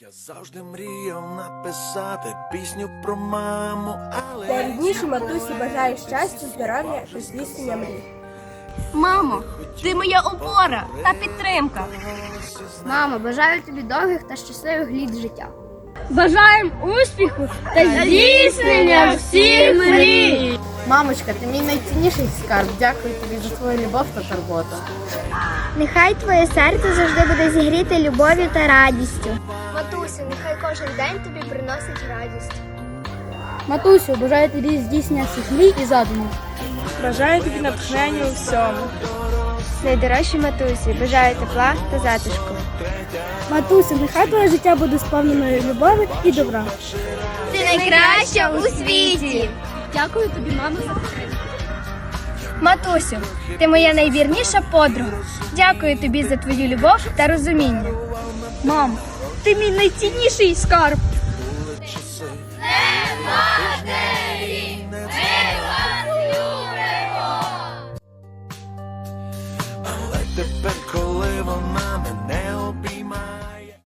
Я завжди мріяв написати пісню про маму, але Найріднішій матусі бажаю щастя, здоров'я та здійснення мрій. Мамо, ти моя опора та підтримка. Мамо, бажаю тобі довгих та щасливих літ життя. Бажаємо успіху та здійснення всіх мрій. Мамочка, ти мій найцінніший скарб. Дякую тобі за твою любов та турботу. Нехай твоє серце завжди буде зігріте любов'ю та радістю. Матусю, нехай кожен день тобі приносить радість. Матусю, бажаю тобі здійснення всіх мрій і задумів. Бажаю тобі натхнення у всьому. Найдорожчі матусі, бажаю тепла та затишку. Матусю, нехай твоє життя буде сповненою любові і добра. Ти найкраща у світі. Дякую тобі, мамо, за підтримку. Матусю, ти моя найвірніша подруга. Дякую тобі за твою любов та розуміння. Мам, ти мій найцінніший скарб. але тепер, коли вона мене